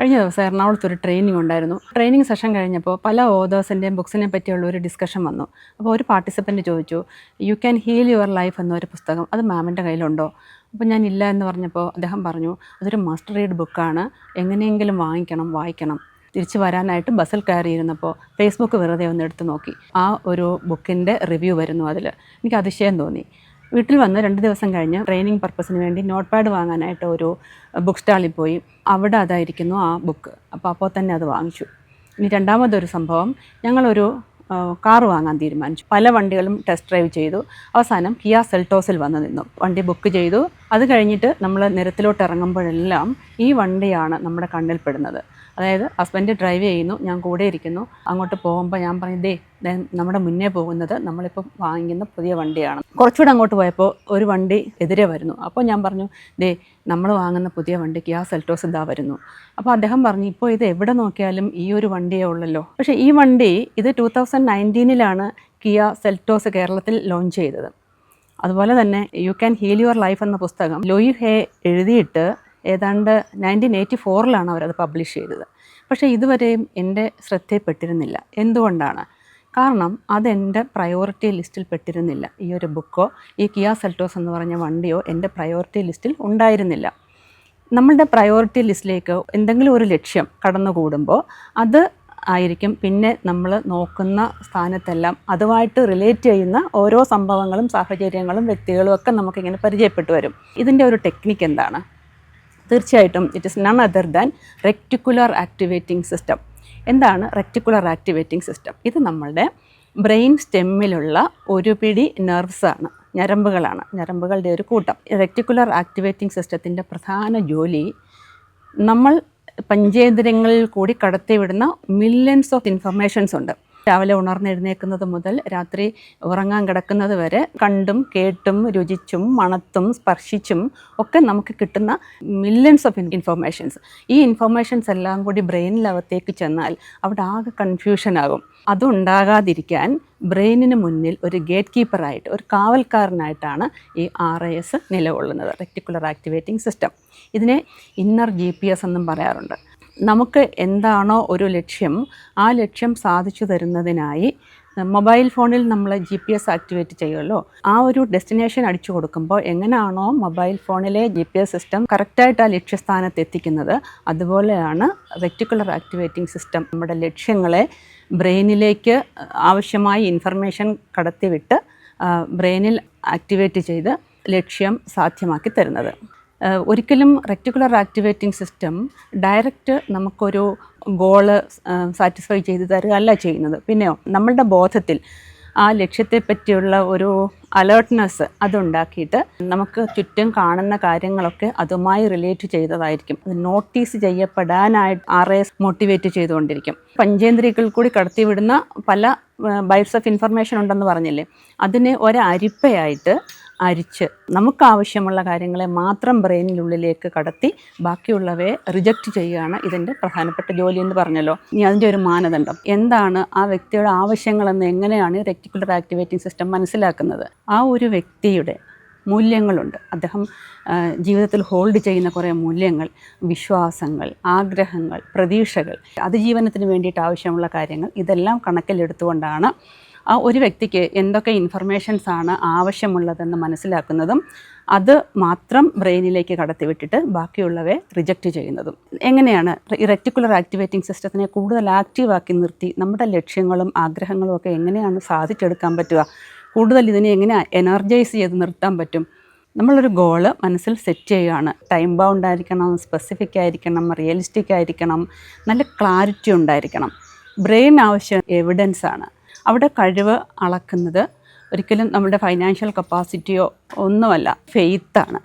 കഴിഞ്ഞ ദിവസം എറണാകുളത്ത് ഒരു ട്രെയിനിങ് ഉണ്ടായിരുന്നു. ട്രെയിനിങ് സെഷൻ കഴിഞ്ഞപ്പോൾ പല ഓതേഴ്സിന്റെയും ബുക്സിനെ പറ്റിയുള്ള ഒരു ഡിസ്കഷൻ വന്നു. അപ്പോൾ ഒരു പാർട്ടിസിപ്പന്റ് ചോദിച്ചു you can heal your life എന്നൊരു പുസ്തകം അത് മാമിന്റെ കയ്യിലുണ്ടോ? അപ്പോൾ ഞാൻ ഇല്ല എന്ന് പറഞ്ഞപ്പോൾ അദ്ദേഹം പറഞ്ഞു അതൊരു മാസ്റ്റർ റീഡ് ബുക്കാണ് എങ്ങനെയെങ്കിലും വാങ്ങിക്കണം വായിക്കണം. തിരിച്ചു വരാനായിട്ട് ബസ്സിൽ കയറിയിരുന്നപ്പോൾ ഫേസ്ബുക്ക് വെറുതെ ഒന്ന് എടുത്ത് നോക്കി. ആ ഒരു ബുക്കിന്റെ റിവ്യൂ വരുന്നു അതിൽ എനിക്ക് അതിശയം തോന്നി. വീട്ടിൽ വന്ന് രണ്ട് ദിവസം കഴിഞ്ഞ് ട്രെയിനിങ് പർപ്പസിന് വേണ്ടി നോട്ട് പാഡ് വാങ്ങാനായിട്ട് ഒരു ബുക്ക് സ്റ്റാളിൽ പോയി. അവിടെ അതായിരിക്കുന്നു ആ ബുക്ക് അപ്പോൾ അപ്പോൾ തന്നെ അത് വാങ്ങിച്ചു. ഇനി രണ്ടാമതൊരു സംഭവം ഞങ്ങളൊരു കാർ വാങ്ങാൻ തീരുമാനിച്ചു. പല വണ്ടികളും ടെസ്റ്റ് ഡ്രൈവ് ചെയ്തു. അവസാനം കിയ സെൽട്ടോസിൽ വന്ന് നിന്നു. വണ്ടി ബുക്ക് ചെയ്തു. അത് കഴിഞ്ഞിട്ട് നമ്മൾ നിരത്തിലോട്ട് ഇറങ്ങുമ്പോഴെല്ലാം ഈ വണ്ടിയാണ് നമ്മുടെ കണ്ണിൽ പെടുന്നത്. അതായത് ഹസ്ബൻഡ് ഡ്രൈവ് ചെയ്യുന്നു ഞാൻ കൂടെ ഇരിക്കുന്നു. അങ്ങോട്ട് പോകുമ്പോൾ ഞാൻ പറഞ്ഞു ദേ നമ്മുടെ മുന്നേ പോകുന്നത് നമ്മളിപ്പോൾ വാങ്ങിക്കുന്ന പുതിയ വണ്ടിയാണ്. കുറച്ചുകൂടെ അങ്ങോട്ട് പോയപ്പോൾ ഒരു വണ്ടി എതിരെ വരുന്നു. അപ്പോൾ ഞാൻ പറഞ്ഞു ദേ നമ്മൾ വാങ്ങുന്ന പുതിയ വണ്ടിക്ക് ആ സെൽറ്റോസ് ഇതാ വരുന്നു. അപ്പോൾ അദ്ദേഹം പറഞ്ഞു ഇപ്പോൾ ഇത് എവിടെ നോക്കിയാലും ഈ ഒരു വണ്ടിയേ ഉള്ളല്ലോ. പക്ഷേ ഈ വണ്ടി ഇത് ടൂ തൗസൻഡ് നയന്റീനിലാണ് കിയ സെൽറ്റോസ് കേരളത്തിൽ ലോഞ്ച് ചെയ്തത്. അതുപോലെ തന്നെ you can heal your life എന്ന പുസ്തകം ലൂയി ഹേ എഴുതിയിട്ട് ഏതാണ്ട് നയന്റീൻ എയ്റ്റി ഫോറിലാണ് അവരത് പബ്ലിഷ് ചെയ്തത്. പക്ഷേ ഇതുവരെയും എന്റെ ശ്രദ്ധയിൽപ്പെട്ടിരുന്നില്ല എന്തുകൊണ്ടാണ്? കാരണം അതെന്റെ പ്രയോറിറ്റി ലിസ്റ്റിൽ പെട്ടിരുന്നില്ല. ഈ ഒരു ബുക്കോ ഈ കിയ സെൽറ്റോസ് എന്ന് പറഞ്ഞ വണ്ടിയോ എന്റെ പ്രയോറിറ്റി ലിസ്റ്റിൽ ഉണ്ടായിരുന്നില്ല. നമ്മളുടെ പ്രയോറിറ്റി ലിസ്റ്റിലേക്ക് എന്തെങ്കിലും ഒരു ലക്ഷ്യം കടന്നുകൂടുമ്പോൾ അത് ആയിരിക്കും പിന്നെ നമ്മൾ നോക്കുന്ന സ്ഥാനത്തെല്ലാം അതുമായിട്ട് റിലേറ്റ് ചെയ്യുന്ന ഓരോ സംഭവങ്ങളും സാഹചര്യങ്ങളും വ്യക്തികളും ഒക്കെ നമുക്കിങ്ങനെ പരിചയപ്പെട്ടു വരും. ഇതിന്റെ ഒരു ടെക്നിക്ക് എന്താണ്? തീർച്ചയായിട്ടും it is none other than reticular activating system എന്താണ് റെക്ടിക്കുലർ ആക്ടിവേറ്റിംഗ് സിസ്റ്റം ഇത് നമ്മളുടെ ബ്രെയിൻ സ്റ്റെമ്മിലുള്ള ഒരു പിടി നെർവ്സാണ് ഞരമ്പുകളാണ് ഞരമ്പുകളുടെ ഒരു കൂട്ടം. റെക്ടിക്കുലർ ആക്ടിവേറ്റിംഗ് സിസ്റ്റത്തിന്റെ പ്രധാന ജോലി നമ്മൾ പഞ്ചേന്ദ്രിയങ്ങളിൽ കൂടി കടത്തിവിടുന്ന മില്യൺസ് ഓഫ് ഇൻഫർമേഷൻസ് ഉണ്ട്. രാവിലെ ഉണർന്നെഴുന്നേക്കുന്നത് മുതൽ രാത്രി ഉറങ്ങാൻ കിടക്കുന്നത് വരെ കണ്ടും കേട്ടും രുചിച്ചും മണത്തും സ്പർശിച്ചും ഒക്കെ നമുക്ക് കിട്ടുന്ന മില്യൺസ് ഓഫ് ഇൻഫർമേഷൻസ് ഈ ഇൻഫർമേഷൻസ് എല്ലാം കൂടി ബ്രെയിനിലകത്തേക്ക് ചെന്നാൽ അവിടെ ആകെ കൺഫ്യൂഷനാകും അതുണ്ടാകാതിരിക്കാൻ ബ്രെയിനിന് മുന്നിൽ ഒരു ഗേറ്റ് കീപ്പറായിട്ട് ഒരു കാവൽക്കാരനായിട്ടാണ് ഈ ആർ ഐ എസ് നിലകൊള്ളുന്നത്. റെക്ടിക്കുലർ ആക്ടിവേറ്റിംഗ് സിസ്റ്റം ഇതിനെ ഇന്നർ ജി പി എസ് എന്നും പറയാറുണ്ട്. നമുക്ക് എന്താണോ ഒരു ലക്ഷ്യം ആ ലക്ഷ്യം സാധിച്ചു തരുന്നതിനായി മൊബൈൽ ഫോണിൽ നമ്മൾ ജി പി എസ് ആക്ടിവേറ്റ് ചെയ്യുമല്ലോ. ആ ഒരു ഡെസ്റ്റിനേഷൻ അടിച്ചു കൊടുക്കുമ്പോൾ എങ്ങനെയാണോ മൊബൈൽ ഫോണിലെ ജി പി എസ് സിസ്റ്റം കറക്റ്റായിട്ട് ആ ലക്ഷ്യസ്ഥാനത്ത് എത്തിക്കുന്നത്. അതുപോലെയാണ് റെക്ടിക്കുലർ ആക്ടിവേറ്റിംഗ് സിസ്റ്റം. നമ്മുടെ ലക്ഷ്യങ്ങളെ ബ്രെയിനിലേക്ക് ആവശ്യമായ ഇൻഫർമേഷൻ കടത്തിവിട്ട് ബ്രെയിനിൽ ആക്ടിവേറ്റ് ചെയ്ത് ലക്ഷ്യം സാധ്യമാക്കി തരുന്നത്. ഒരിക്കലും റെക്ടിക്കുലർ ആക്ടിവേറ്റിംഗ് സിസ്റ്റം ഡയറക്റ്റ് നമുക്കൊരു ഗോൾ സാറ്റിസ്ഫൈ ചെയ്ത് തരിക അല്ല ചെയ്യുന്നത്. പിന്നെയോ നമ്മളുടെ ബോധത്തിൽ ആ ലക്ഷ്യത്തെ പറ്റിയുള്ള ഒരു അലേർട്ട്നെസ് അതുണ്ടാക്കിയിട്ട് നമുക്ക് ചുറ്റും കാണുന്ന കാര്യങ്ങളൊക്കെ അതുമായി റിലേറ്റ് ചെയ്തതായിരിക്കും. അത് നോട്ടീസ് ചെയ്യപ്പെടാനായിട്ട് എസ് മോട്ടിവേറ്റ് ചെയ്തുകൊണ്ടിരിക്കും. പഞ്ചേന്ദ്രിയകൾ കൂടി കടത്തിവിടുന്ന പല ബൈറ്റ്സ് ഓഫ് ഇൻഫർമേഷൻ ഉണ്ടെന്ന് പറഞ്ഞില്ലേ? അതിനെ ഒരരിപ്പയായിട്ട് അരിച്ച് നമുക്കാവശ്യമുള്ള കാര്യങ്ങളെ മാത്രം ബ്രെയിനിനുള്ളിലേക്ക് കടത്തി ബാക്കിയുള്ളവയെ റിജക്റ്റ് ചെയ്യുകയാണ് ഇതിന്റെ പ്രധാനപ്പെട്ട ജോലി എന്ന് പറഞ്ഞല്ലോ. ഇനി അതിന്റെ ഒരു മാനദണ്ഡം. എന്താണ് ആ വ്യക്തിയുടെ ആവശ്യങ്ങളെന്ന് എങ്ങനെയാണ് റെക്ടിക്കുലർ ആക്ടിവേറ്റിംഗ് സിസ്റ്റം മനസ്സിലാക്കുന്നത്? ആ ഒരു വ്യക്തിയുടെ മൂല്യങ്ങളുണ്ട്. അദ്ദേഹം ജീവിതത്തിൽ ഹോൾഡ് ചെയ്യുന്ന കുറേ മൂല്യങ്ങൾ വിശ്വാസങ്ങൾ ആഗ്രഹങ്ങൾ പ്രതീക്ഷകൾ അതിജീവനത്തിന് വേണ്ടിയിട്ട് ആവശ്യമുള്ള കാര്യങ്ങൾ ഇതെല്ലാം കണക്കിലെടുത്തുകൊണ്ടാണ് ആ ഒരു വ്യക്തിക്ക് എന്തൊക്കെ ഇൻഫർമേഷൻസ് ആണ് ആവശ്യമുള്ളതെന്ന് മനസ്സിലാക്കുന്നതും അത് മാത്രം ബ്രെയിനിലേക്ക് കടത്തിവിട്ടിട്ട് ബാക്കിയുള്ളവയെ റിജക്റ്റ് ചെയ്യുന്നതും. എങ്ങനെയാണ് റെറ്റിക്കുലർ ആക്ടിവേറ്റിംഗ് സിസ്റ്റത്തിനെ കൂടുതൽ ആക്റ്റീവാക്കി നിർത്തി നമ്മുടെ ലക്ഷ്യങ്ങളും ആഗ്രഹങ്ങളും ഒക്കെ എങ്ങനെയാണ് സാധിച്ചെടുക്കാൻ പറ്റുക? കൂടുതൽ ഇതിനെ എങ്ങനെ എനർജൈസ് ചെയ്ത് നിർത്താൻ പറ്റും? നമ്മളൊരു ഗോൾ മനസ്സിൽ സെറ്റ് ചെയ്യുകയാണ്. ടൈം ബൗണ്ട് ആയിരിക്കണം സ്പെസിഫിക് ആയിരിക്കണം റിയലിസ്റ്റിക് ആയിരിക്കണം നല്ല ക്ലാരിറ്റി ഉണ്ടായിരിക്കണം. ബ്രെയിൻ ആവശ്യം എവിഡൻസ് ആണ്. അവിടെ കഴിവ് അളക്കുന്നത് ഒരിക്കലും നമ്മുടെ ഫൈനാൻഷ്യൽ കപ്പാസിറ്റിയോ ഒന്നുമല്ല ഫെയ്ത്താണ്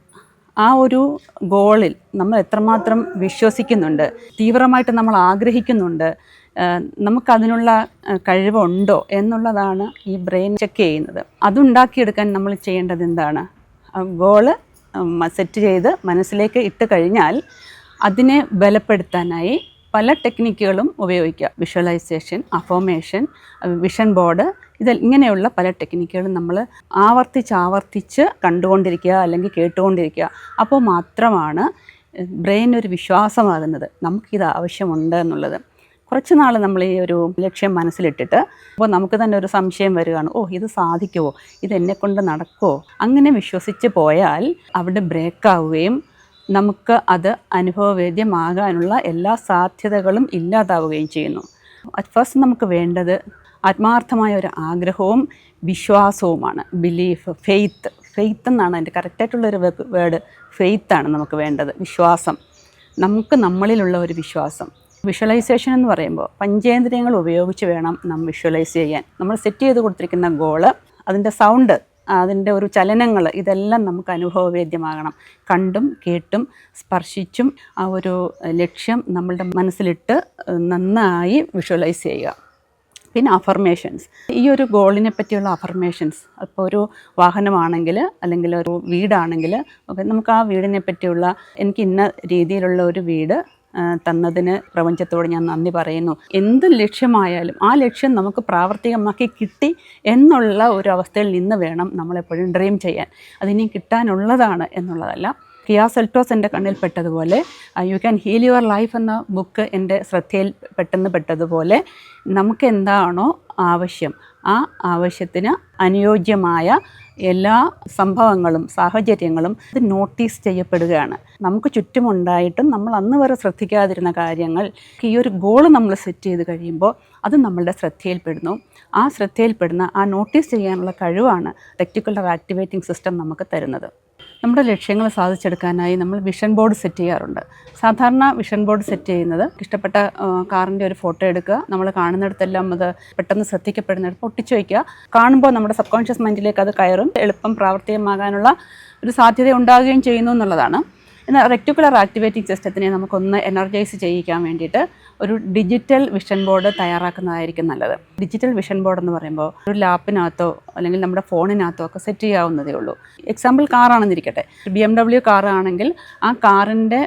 ആ ഒരു ഗോളിൽ നമ്മൾ എത്രമാത്രം വിശ്വസിക്കുന്നുണ്ട് തീവ്രമായിട്ട് നമ്മൾ ആഗ്രഹിക്കുന്നുണ്ട് നമുക്കതിനുള്ള കഴിവുണ്ടോ എന്നുള്ളതാണ് ഈ ബ്രെയിൻ ചെക്ക് ചെയ്യുന്നത്. അതുണ്ടാക്കിയെടുക്കാൻ നമ്മൾ ചെയ്യേണ്ടത് എന്താണ്? ഗോൾ സെറ്റ് ചെയ്ത് മനസ്സിലേക്ക് ഇട്ട് കഴിഞ്ഞാൽ അതിനെ ബലപ്പെടുത്താനായി പല ടെക്നിക്കുകളും ഉപയോഗിക്കുക വിഷ്വലൈസേഷൻ അഫോമേഷൻ വിഷൻ ബോർഡ് ഇത് ഇങ്ങനെയുള്ള പല ടെക്നിക്കുകളും നമ്മൾ ആവർത്തിച്ച് ആവർത്തിച്ച് കണ്ടുകൊണ്ടിരിക്കുക അല്ലെങ്കിൽ കേട്ടുകൊണ്ടിരിക്കുക. അപ്പോൾ മാത്രമാണ് ബ്രെയിൻ ഒരു വിശ്വാസമാകുന്നത്. നമുക്കിത് ആവശ്യമുണ്ട് എന്നുള്ളത്. കുറച്ച് നാൾ നമ്മൾ ഈ ഒരു ലക്ഷ്യം മനസ്സിലിട്ടിട്ട് അപ്പോൾ നമുക്ക് തന്നെ ഒരു സംശയം വരികയാണ് ഓ ഇത് സാധിക്കുമോ ഇത് എന്നെ കൊണ്ട് നടക്കുമോ അങ്ങനെ വിശ്വസിച്ച് പോയാൽ അവിടെ ബ്രേക്ക് ആവുകയും നമുക്ക് അത് അനുഭവവേദ്യമാകാനുള്ള എല്ലാ സാധ്യതകളും ഇല്ലാതാവുകയും ചെയ്യുന്നു. ഫസ്റ്റ് നമുക്ക് വേണ്ടത് ആത്മാർത്ഥമായ ഒരു ആഗ്രഹവും വിശ്വാസവുമാണ്. ബിലീഫ് ഫെയ്ത്ത് ഫെയ്ത്ത് എന്നാണ് അതിന്റെ കറക്റ്റായിട്ടുള്ളൊരു വേർഡ് ഫെയ്ത്താണ് നമുക്ക് വേണ്ടത്. വിശ്വാസം. നമുക്ക് നമ്മളിലുള്ള ഒരു വിശ്വാസം. വിഷ്വലൈസേഷൻ എന്ന് പറയുമ്പോൾ പഞ്ചേന്ദ്രിയങ്ങൾ ഉപയോഗിച്ച് വേണം നാം വിഷ്വലൈസ് ചെയ്യാൻ. നമ്മൾ സെറ്റ് ചെയ്ത് കൊടുത്തിരിക്കുന്ന ഗോൾ അതിന്റെ സൗണ്ട് അതിന്റെ ഒരു ചലനങ്ങൾ ഇതെല്ലാം നമുക്ക് അനുഭവവേദ്യമാകണം. കണ്ടും കേട്ടും സ്പർശിച്ചും ആ ഒരു ലക്ഷ്യം നമ്മളുടെ മനസ്സിലിട്ട് നന്നായി വിഷ്വലൈസ് ചെയ്യുക. പിന്നെ അഫർമേഷൻസ് ഈ ഒരു ഗോളിനെ പറ്റിയുള്ള അഫർമേഷൻസ് അപ്പോൾ ഒരു വാഹനമാണെങ്കിൽ അല്ലെങ്കിൽ ഒരു വീടാണെങ്കിൽ ഒക്കെ നമുക്ക് ആ വീടിനെ പറ്റിയുള്ള എനിക്ക് ഇന്ന രീതിയിലുള്ള ഒരു വീട് തന്നതിന് പ്രപഞ്ചത്തോട് ഞാൻ നന്ദി പറയുന്നു. എന്ത് ലക്ഷ്യമായാലും ആ ലക്ഷ്യം നമുക്ക് പ്രാവർത്തികമാക്കി കിട്ടി എന്നുള്ള ഒരു അവസ്ഥയിൽ നിന്ന് വേണം നമ്മളെപ്പോഴും ഡ്രീം ചെയ്യാൻ. അതിനി കിട്ടാനുള്ളതാണ് എന്നുള്ളതല്ല. കിയാ സെൽറ്റോസ് എന്റെ കണ്ണിൽ പെട്ടതുപോലെ you can heal your life എന്ന ബുക്ക് എന്റെ ശ്രദ്ധയിൽ പെട്ടെന്ന് പെട്ടതുപോലെ നമുക്ക് എന്താണോ ആവശ്യം ആ ആവശ്യത്തിന് അനുയോജ്യമായ എല്ലാ സംഭവങ്ങളും സാഹചര്യങ്ങളും ഇത് നോട്ടീസ് ചെയ്യപ്പെടുകയാണ്. നമുക്ക് ചുറ്റുമുണ്ടായിട്ടും നമ്മൾ അന്ന് വരെ ശ്രദ്ധിക്കാതിരുന്ന കാര്യങ്ങൾ ഈ ഒരു ഗോൾ നമ്മൾ സെറ്റ് ചെയ്ത് കഴിയുമ്പോൾ അത് നമ്മളുടെ ശ്രദ്ധയിൽപ്പെടുന്നു. ആ ശ്രദ്ധയിൽപ്പെടുന്ന ആ നോട്ടീസ് ചെയ്യാനുള്ള കഴിവാണ് റെക്ടിക്കുലർ ആക്ടിവേറ്റിംഗ് സിസ്റ്റം നമുക്ക് തരുന്നത്. നമ്മുടെ ലക്ഷ്യങ്ങൾ സാധിച്ചെടുക്കാനായി നമ്മൾ വിഷൻ ബോർഡ് സെറ്റ് ചെയ്യാറുണ്ട്. സാധാരണ വിഷൻ ബോർഡ് സെറ്റ് ചെയ്യുന്നത് ഇഷ്ടപ്പെട്ട കാറിന്റെ ഒരു ഫോട്ടോ എടുക്കുക നമ്മൾ കാണുന്നിടത്തെല്ലാം അത് പെട്ടെന്ന് ശ്രദ്ധിക്കപ്പെടുന്നിടത്ത് ഒട്ടിച്ചു വയ്ക്കുക കാണുമ്പോൾ നമ്മുടെ സബ് കോൺഷ്യസ് മൈൻഡിലേക്ക് അത് കയറും എളുപ്പം പ്രാവർത്തികമാകാനുള്ള ഒരു സാധ്യത ഉണ്ടാകുകയും ചെയ്യുന്നു എന്നുള്ളതാണ്. എന്നാൽ റെക്ടിക്കുലർ ആക്ടിവേറ്റിംഗ് സിസ്റ്റത്തിനെ നമുക്കൊന്ന് എനർജൈസ് ചെയ്യിക്കാൻ വേണ്ടിയിട്ട് ഒരു ഡിജിറ്റൽ വിഷൻ ബോർഡ് തയ്യാറാക്കുന്നതായിരിക്കും നല്ലത്. ഡിജിറ്റൽ വിഷൻ ബോർഡ് എന്ന് പറയുമ്പോൾ ഒരു ലാപ്പിനകത്തോ അല്ലെങ്കിൽ നമ്മുടെ ഫോണിനകത്തോ ഒക്കെ സെറ്റ് ചെയ്യാവുന്നതേ ഉള്ളൂ. എക്സാമ്പിൾ കാറാണെന്നിരിക്കട്ടെ ബി എം ഡബ്ല്യു കാറാണെങ്കിൽ ആ കാറിന്റെ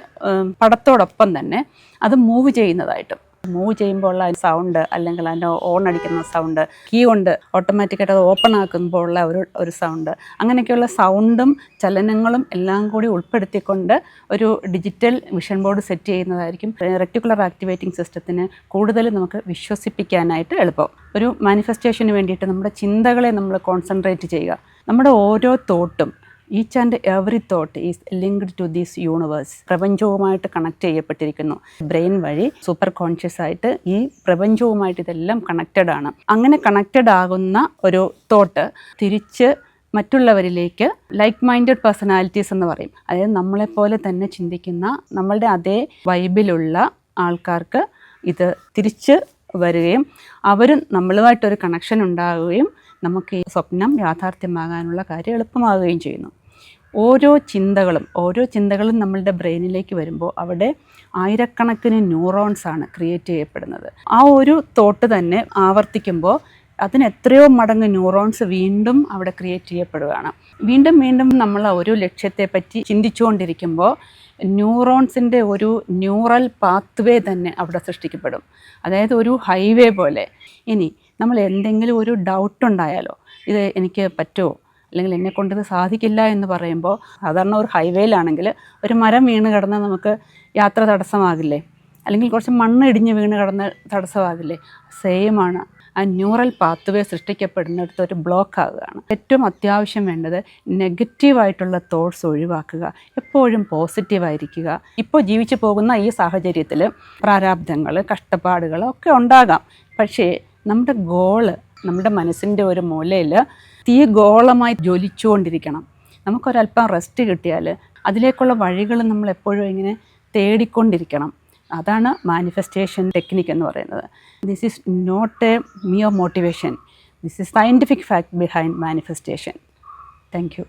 പടത്തോടൊപ്പം തന്നെ അത് മൂവ് ചെയ്യുന്നതായിട്ടും മൂവ് ചെയ്യുമ്പോൾ ഉള്ള സൗണ്ട് അല്ലെങ്കിൽ അതിന്റെ ഓൺ അടിക്കുന്ന സൗണ്ട് കീ കൊണ്ട് ഓട്ടോമാറ്റിക്കായിട്ട് അത് ഓപ്പൺ ആക്കുമ്പോൾ ഉള്ള ഒരു ഒരു സൗണ്ട് അങ്ങനെയൊക്കെയുള്ള സൗണ്ടും ചലനങ്ങളും എല്ലാം കൂടി ഉൾപ്പെടുത്തിക്കൊണ്ട് ഒരു ഡിജിറ്റൽ വിഷൻ ബോർഡ് സെറ്റ് ചെയ്യുന്നതായിരിക്കും. റെക്ടിക്കുലർ ആക്ടിവേറ്റിംഗ് സിസ്റ്റത്തിന് കൂടുതൽ നമുക്ക് വിശ്വസിപ്പിക്കാനായിട്ട് എളുപ്പം. ഒരു മാനിഫെസ്റ്റേഷന് വേണ്ടിയിട്ട് നമ്മുടെ ചിന്തകളെ നമ്മൾ കോൺസെൻട്രേറ്റ് ചെയ്യുക. നമ്മുടെ ഓരോ തോട്ടും each and every thought is linked to this universe പ്രപഞ്ചവുമായിട്ട് connect ചെയ്യപ്പെട്ടിരിക്കുന്നു. ബ്രെയിൻ വഴി സൂപ്പർ കോൺഷ്യസ് ആയിട്ട് ഈ പ്രപഞ്ചവുമായിട്ട് ഇതെല്ലാം കണക്റ്റഡ് ആണ്. അങ്ങനെ കണക്റ്റഡ് ആകുന്ന ഒരു തോട്ട് തിരിച്ച് മറ്റുള്ളവരിലേക്ക് ലൈക്ക് മൈൻഡഡ് പേഴ്സണാലിറ്റീസ് എന്ന് പറയും. അതായത് നമ്മളെപ്പോലെ തന്നെ ചിന്തിക്കുന്ന നമ്മളുടെ അതേ വൈബിലുള്ള ആൾക്കാർക്ക് ഇത് തിരിച്ച് വരികയും അവരും നമ്മളുമായിട്ടൊരു കണക്ഷൻ ഉണ്ടാകുകയും നമുക്ക് ഈ സ്വപ്നം യാഥാർത്ഥ്യമാകാനുള്ള കാര്യം എളുപ്പമാകുകയും ചെയ്യുന്നു. ഓരോ ചിന്തകളും ഓരോ ചിന്തകളും നമ്മളുടെ ബ്രെയിനിലേക്ക് വരുമ്പോൾ അവിടെ ആയിരക്കണക്കിന് ന്യൂറോൺസ് ആണ് ക്രിയേറ്റ് ചെയ്യപ്പെടുന്നത്. ആ ഒരു തോട്ട് തന്നെ ആവർത്തിക്കുമ്പോൾ അതിന് എത്രയോ മടങ്ങ് ന്യൂറോൺസ് വീണ്ടും അവിടെ ക്രിയേറ്റ് ചെയ്യപ്പെടുകയാണ്. വീണ്ടും വീണ്ടും നമ്മൾ ഒരു ലക്ഷ്യത്തെപ്പറ്റി ചിന്തിച്ചുകൊണ്ടിരിക്കുമ്പോൾ ന്യൂറോൺസിന്റെ ഒരു ന്യൂറൽ പാത്വേ തന്നെ അവിടെ സൃഷ്ടിക്കപ്പെടും. അതായത് ഒരു ഹൈവേ പോലെ. ഇനി നമ്മൾ എന്തെങ്കിലും ഒരു ഡൗട്ട് ഉണ്ടായാലോ ഇത് എനിക്ക് പറ്റുമോ? അല്ലെങ്കിൽ എന്നെ കൊണ്ടിത് സാധിക്കില്ല എന്ന് പറയുമ്പോൾ സാധാരണ ഒരു ഹൈവേയിലാണെങ്കിൽ ഒരു മരം വീണ് കിടന്ന് നമുക്ക് യാത്ര തടസ്സമാകില്ലേ? അല്ലെങ്കിൽ കുറച്ച് മണ്ണ് ഇടിഞ്ഞ് വീണ് കിടന്ന് തടസ്സമാകില്ലേ? സെയിമാണ് ആ ന്യൂറൽ പാത്വേ സൃഷ്ടിക്കപ്പെടുന്നിടത്ത് ഒരു ബ്ലോക്ക് ആകുകയാണ്. ഏറ്റവും അത്യാവശ്യം വേണ്ടത് നെഗറ്റീവായിട്ടുള്ള തോട്ട്സ് ഒഴിവാക്കുക. എപ്പോഴും പോസിറ്റീവായിരിക്കുക ഇപ്പോൾ ജീവിച്ചു പോകുന്ന ഈ സാഹചര്യത്തിൽ പ്രാരാബ്ദങ്ങൾ കഷ്ടപ്പാടുകൾ ഒക്കെ ഉണ്ടാകാം. പക്ഷേ നമ്മുടെ ഗോൾ നമ്മുടെ മനസ്സിന്റെ ഒരു മൂലയിൽ തീ ഗോളമായി ജ്വലിച്ചുകൊണ്ടിരിക്കണം. നമുക്കൊരല്പം റെസ്റ്റ് കിട്ടിയാൽ അതിലേക്കുള്ള വഴികൾ നമ്മൾ എപ്പോഴും ഇങ്ങനെ തേടിക്കൊണ്ടിരിക്കണം. അതാണ് മാനിഫെസ്റ്റേഷൻ ടെക്നിക്ക് എന്ന് പറയുന്നത്. This is not a mere motivation this is scientific fact behind manifestation thank you